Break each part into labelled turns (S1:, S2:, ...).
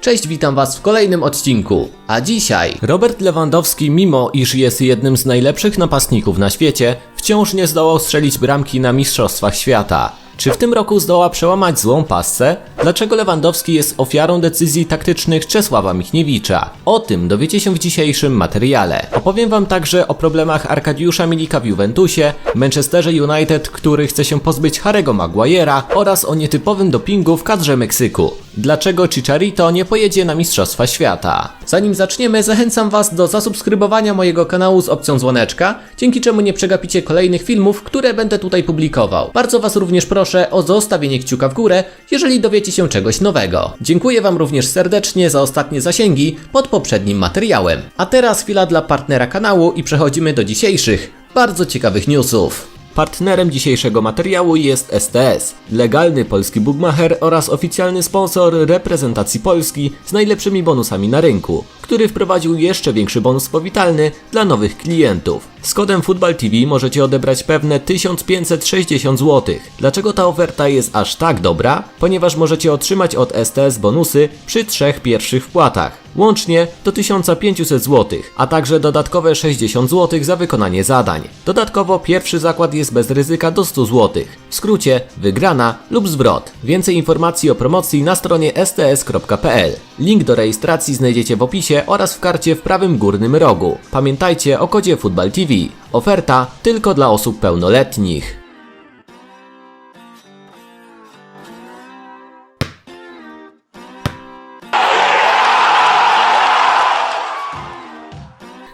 S1: Cześć, witam Was w kolejnym odcinku. A dzisiaj Robert Lewandowski, mimo iż jest jednym z najlepszych napastników na świecie, wciąż nie zdołał strzelić bramki na Mistrzostwach Świata. Czy w tym roku zdoła przełamać złą pasę? Dlaczego Lewandowski jest ofiarą decyzji taktycznych Czesława Michniewicza? O tym dowiecie się w dzisiejszym materiale. Opowiem wam także o problemach Arkadiusza Milika w Juventusie, Manchesterze United, który chce się pozbyć Harry'ego Maguire'a oraz o nietypowym dopingu w kadrze Meksyku. Dlaczego Chicharito nie pojedzie na Mistrzostwa Świata? Zanim zaczniemy, zachęcam was do zasubskrybowania mojego kanału z opcją dzwoneczka, dzięki czemu nie przegapicie kolejnych filmów, które będę tutaj publikował. Bardzo was również proszę o zostawienie kciuka w górę, jeżeli dowiecie się czegoś nowego. Dziękuję wam również serdecznie za ostatnie zasięgi pod poprzednim materiałem. A teraz chwila dla partnera kanału i przechodzimy do dzisiejszych, bardzo ciekawych newsów. Partnerem dzisiejszego materiału jest STS, legalny polski bookmacher oraz oficjalny sponsor reprezentacji Polski z najlepszymi bonusami na rynku, który wprowadził jeszcze większy bonus powitalny dla nowych klientów. Z kodem Football TV możecie odebrać pewne 1560 zł. Dlaczego ta oferta jest aż tak dobra? Ponieważ możecie otrzymać od STS bonusy przy trzech pierwszych wpłatach. Łącznie do 1500 zł, a także dodatkowe 60 zł za wykonanie zadań. Dodatkowo pierwszy zakład jest bez ryzyka do 100 zł. W skrócie wygrana lub zwrot. Więcej informacji o promocji na stronie sts.pl. Link do rejestracji znajdziecie w opisie oraz w karcie w prawym górnym rogu. Pamiętajcie o kodzie Football TV. Oferta tylko dla osób pełnoletnich.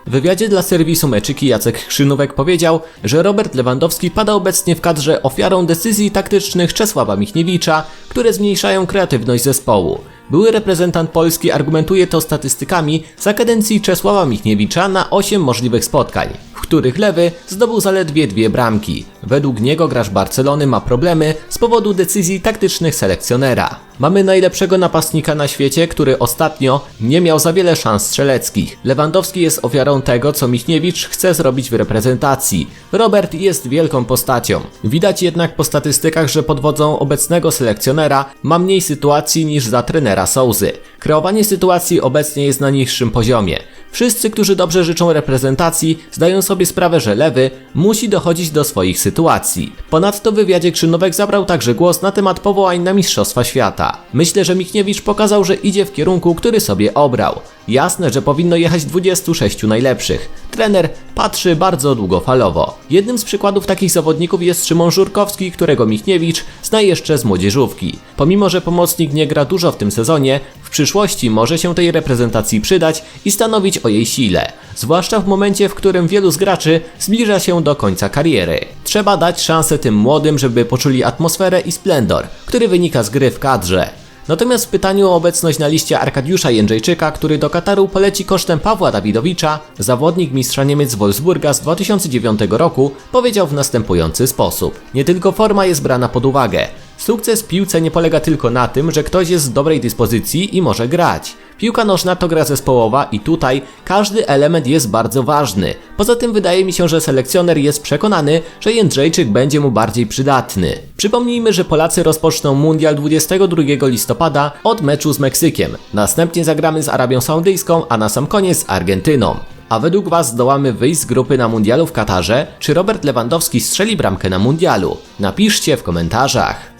S1: W wywiadzie dla serwisu Meczyki Jacek Krzynówek powiedział, że Robert Lewandowski pada obecnie w kadrze ofiarą decyzji taktycznych Czesława Michniewicza, które zmniejszają kreatywność zespołu. Były reprezentant Polski argumentuje to statystykami za kadencji Czesława Michniewicza na 8 możliwych spotkań, w których lewy zdobył zaledwie dwie bramki. Według niego gracz Barcelony ma problemy z powodu decyzji taktycznych selekcjonera. Mamy najlepszego napastnika na świecie, który ostatnio nie miał za wiele szans strzeleckich. Lewandowski jest ofiarą tego, co Michniewicz chce zrobić w reprezentacji. Robert jest wielką postacią. Widać jednak po statystykach, że pod wodzą obecnego selekcjonera ma mniej sytuacji niż za trenera Souzy. Kreowanie sytuacji obecnie jest na niższym poziomie. Wszyscy, którzy dobrze życzą reprezentacji, zdają sobie sprawę, że lewy musi dochodzić do swoich sytuacji. Ponadto w wywiadzie Krzynówek zabrał także głos na temat powołań na Mistrzostwa Świata. Myślę, że Michniewicz pokazał, że idzie w kierunku, który sobie obrał. Jasne, że powinno jechać 26 najlepszych. Trener patrzy bardzo długofalowo. Jednym z przykładów takich zawodników jest Szymon Żurkowski, którego Michniewicz zna jeszcze z młodzieżówki. Pomimo, że pomocnik nie gra dużo w tym sezonie, w przyszłości może się tej reprezentacji przydać i stanowić o jej sile. Zwłaszcza w momencie, w którym wielu z graczy zbliża się do końca kariery. Trzeba dać szansę tym młodym, żeby poczuli atmosferę i splendor, który wynika z gry w kadrze. Natomiast w pytaniu o obecność na liście Arkadiusza Jędrzejczyka, który do Kataru poleci kosztem Pawła Dawidowicza, zawodnik mistrza Niemiec z Wolfsburga z 2009 roku powiedział w następujący sposób. Nie tylko forma jest brana pod uwagę. Sukces w piłce nie polega tylko na tym, że ktoś jest w dobrej dyspozycji i może grać. Piłka nożna to gra zespołowa i tutaj każdy element jest bardzo ważny. Poza tym wydaje mi się, że selekcjoner jest przekonany, że Jędrzejczyk będzie mu bardziej przydatny. Przypomnijmy, że Polacy rozpoczną mundial 22 listopada od meczu z Meksykiem. Następnie zagramy z Arabią Saudyjską, a na sam koniec z Argentyną. A według Was zdołamy wyjść z grupy na mundialu w Katarze? Czy Robert Lewandowski strzeli bramkę na mundialu? Napiszcie w komentarzach.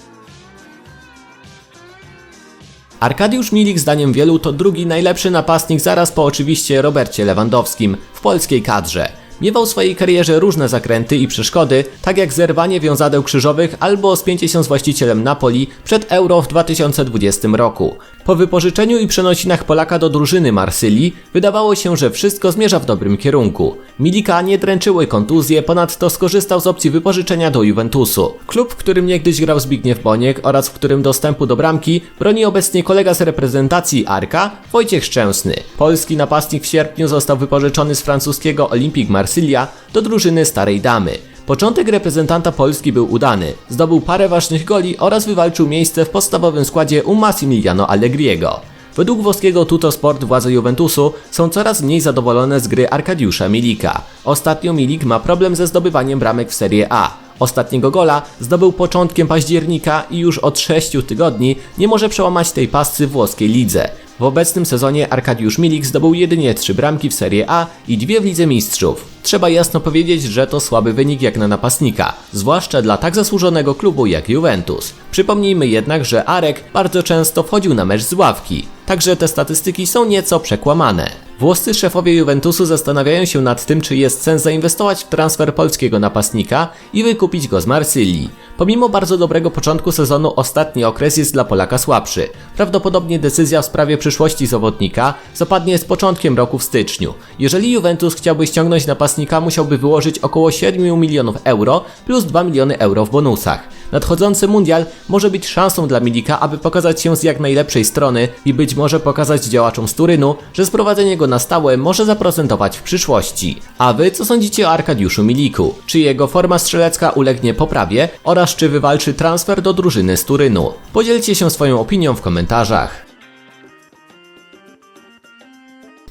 S1: Arkadiusz Milik zdaniem wielu to drugi najlepszy napastnik zaraz po oczywiście Robercie Lewandowskim w polskiej kadrze. Miewał w swojej karierze różne zakręty i przeszkody, tak jak zerwanie wiązadeł krzyżowych albo spięcie się z właścicielem Napoli przed Euro w 2020 roku. Po wypożyczeniu i przenosinach Polaka do drużyny Marsylii wydawało się, że wszystko zmierza w dobrym kierunku. Milika nie dręczyły kontuzje, ponadto skorzystał z opcji wypożyczenia do Juventusu. Klub, w którym niegdyś grał Zbigniew Boniek oraz w którym dostępu do bramki broni obecnie kolega z reprezentacji Arka, Wojciech Szczęsny. Polski napastnik w sierpniu został wypożyczony z francuskiego Olympique Marsylia do drużyny Starej Damy. Początek reprezentanta Polski był udany. Zdobył parę ważnych goli oraz wywalczył miejsce w podstawowym składzie u Massimiliano Allegriego. Według włoskiego Tutosport władze Juventusu są coraz mniej zadowolone z gry Arkadiusza Milika. Ostatnio Milik ma problem ze zdobywaniem bramek w Serie A. Ostatniego gola zdobył początkiem października i już od 6 tygodni nie może przełamać tej pasy w włoskiej lidze. W obecnym sezonie Arkadiusz Milik zdobył jedynie 3 bramki w Serie A i dwie w Lidze Mistrzów. Trzeba jasno powiedzieć, że to słaby wynik jak na napastnika, zwłaszcza dla tak zasłużonego klubu jak Juventus. Przypomnijmy jednak, że Arek bardzo często wchodził na mecz z ławki, także te statystyki są nieco przekłamane. Włoscy szefowie Juventusu zastanawiają się nad tym, czy jest sens zainwestować w transfer polskiego napastnika i wykupić go z Marsylii. Pomimo bardzo dobrego początku sezonu, ostatni okres jest dla Polaka słabszy. Prawdopodobnie decyzja w sprawie przyszłości zawodnika zapadnie z początkiem roku w styczniu. Jeżeli Juventus chciałby ściągnąć napastnika, musiałby wyłożyć około 7 milionów euro plus 2 miliony euro w bonusach. Nadchodzący mundial może być szansą dla Milika, aby pokazać się z jak najlepszej strony i być może pokazać działaczom z Turynu, że sprowadzenie go na stałe może zaprocentować w przyszłości. A wy co sądzicie o Arkadiuszu Miliku? Czy jego forma strzelecka ulegnie poprawie oraz czy wywalczy transfer do drużyny z Turynu? Podzielcie się swoją opinią w komentarzach.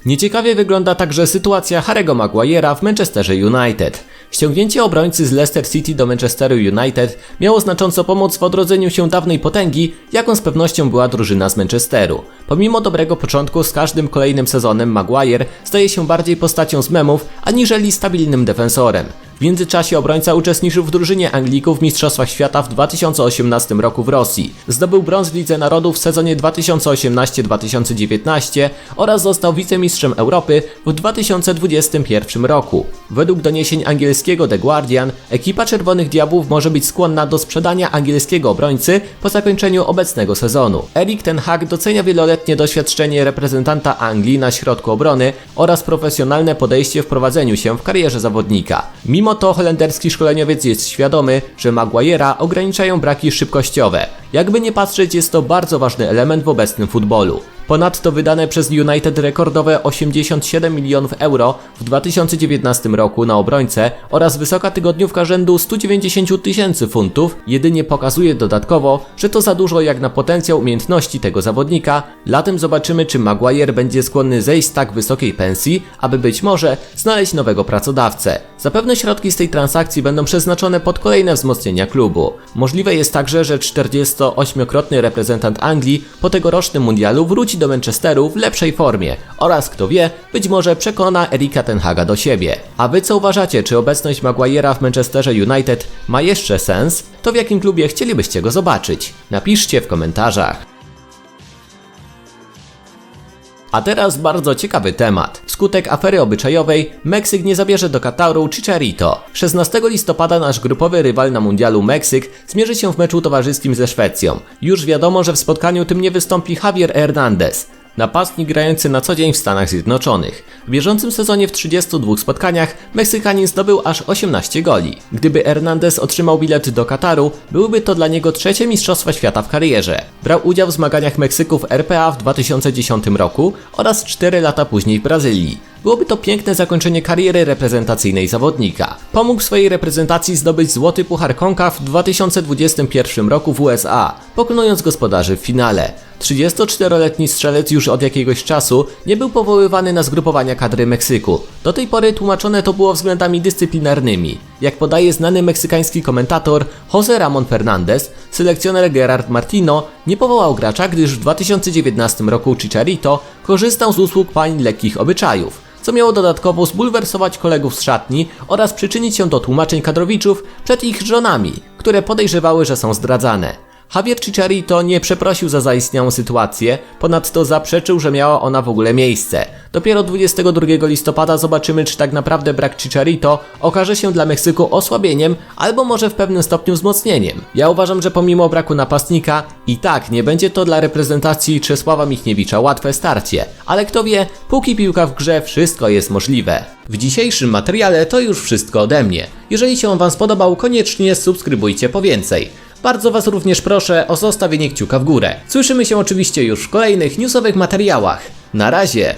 S1: Nieciekawie wygląda także sytuacja Harry'ego Maguire'a w Manchesterze United. Ściągnięcie obrońcy z Leicester City do Manchesteru United miało znacząco pomóc w odrodzeniu się dawnej potęgi, jaką z pewnością była drużyna z Manchesteru. Pomimo dobrego początku, z każdym kolejnym sezonem Maguire staje się bardziej postacią z memów, aniżeli stabilnym defensorem. W międzyczasie obrońca uczestniczył w drużynie Anglików w Mistrzostwach Świata w 2018 roku w Rosji. Zdobył brąz w Lidze Narodów w sezonie 2018-2019 oraz został wicemistrzem Europy w 2021 roku. Według doniesień angielskiego The Guardian, ekipa Czerwonych Diabłów może być skłonna do sprzedania angielskiego obrońcy po zakończeniu obecnego sezonu. Erik Ten Hag docenia wieloletnie doświadczenie reprezentanta Anglii na środku obrony oraz profesjonalne podejście w prowadzeniu się w karierze zawodnika. Mimo to holenderski szkoleniowiec jest świadomy, że Maguire'a ograniczają braki szybkościowe. Jakby nie patrzeć, jest to bardzo ważny element w obecnym futbolu. Ponadto wydane przez United rekordowe 87 milionów euro w 2019 roku na obrońcę oraz wysoka tygodniówka rzędu 190 tysięcy funtów jedynie pokazuje dodatkowo, że to za dużo jak na potencjał umiejętności tego zawodnika. Latem zobaczymy, czy Maguire będzie skłonny zejść z tak wysokiej pensji, aby być może znaleźć nowego pracodawcę. Zapewne środki z tej transakcji będą przeznaczone pod kolejne wzmocnienia klubu. Możliwe jest także, że 48-krotny reprezentant Anglii po tegorocznym mundialu wróci do Manchesteru w lepszej formie oraz kto wie, być może przekona Erika Tenhaga do siebie. A wy co uważacie, czy obecność Maguire'a w Manchesterze United ma jeszcze sens? To w jakim klubie chcielibyście go zobaczyć? Napiszcie w komentarzach. A teraz bardzo ciekawy temat. Wskutek afery obyczajowej Meksyk nie zabierze do Kataru Chicharito. 16 listopada nasz grupowy rywal na mundialu Meksyk zmierzy się w meczu towarzyskim ze Szwecją. Już wiadomo, że w spotkaniu tym nie wystąpi Javier Hernandez. Napastnik grający na co dzień w Stanach Zjednoczonych. W bieżącym sezonie w 32 spotkaniach Meksykanin zdobył aż 18 goli. Gdyby Hernandez otrzymał bilet do Kataru, byłyby to dla niego trzecie Mistrzostwa Świata w karierze. Brał udział w zmaganiach Meksyku w RPA w 2010 roku oraz 4 lata później w Brazylii. Byłoby to piękne zakończenie kariery reprezentacyjnej zawodnika. Pomógł swojej reprezentacji zdobyć złoty puchar CONCACAF w 2021 roku w USA, pokonując gospodarzy w finale. 34-letni strzelec już od jakiegoś czasu nie był powoływany na zgrupowania kadry Meksyku. Do tej pory tłumaczone to było względami dyscyplinarnymi. Jak podaje znany meksykański komentator Jose Ramon Fernandez, selekcjoner Gerard Martino nie powołał gracza, gdyż w 2019 roku Chicharito korzystał z usług pań lekkich obyczajów co miało dodatkowo zbulwersować kolegów z szatni oraz przyczynić się do tłumaczeń kadrowiczów przed ich żonami, które podejrzewały, że są zdradzane. Javier Chicharito nie przeprosił za zaistniałą sytuację, ponadto zaprzeczył, że miała ona w ogóle miejsce. Dopiero 22 listopada zobaczymy, czy tak naprawdę brak Chicharito okaże się dla Meksyku osłabieniem, albo może w pewnym stopniu wzmocnieniem. Ja uważam, że pomimo braku napastnika, i tak nie będzie to dla reprezentacji Czesława Michniewicza łatwe starcie. Ale kto wie, póki piłka w grze, wszystko jest możliwe. W dzisiejszym materiale to już wszystko ode mnie. Jeżeli się Wam spodobał, koniecznie subskrybujcie po więcej. Bardzo Was również proszę o zostawienie kciuka w górę. Słyszymy się oczywiście już w kolejnych newsowych materiałach. Na razie!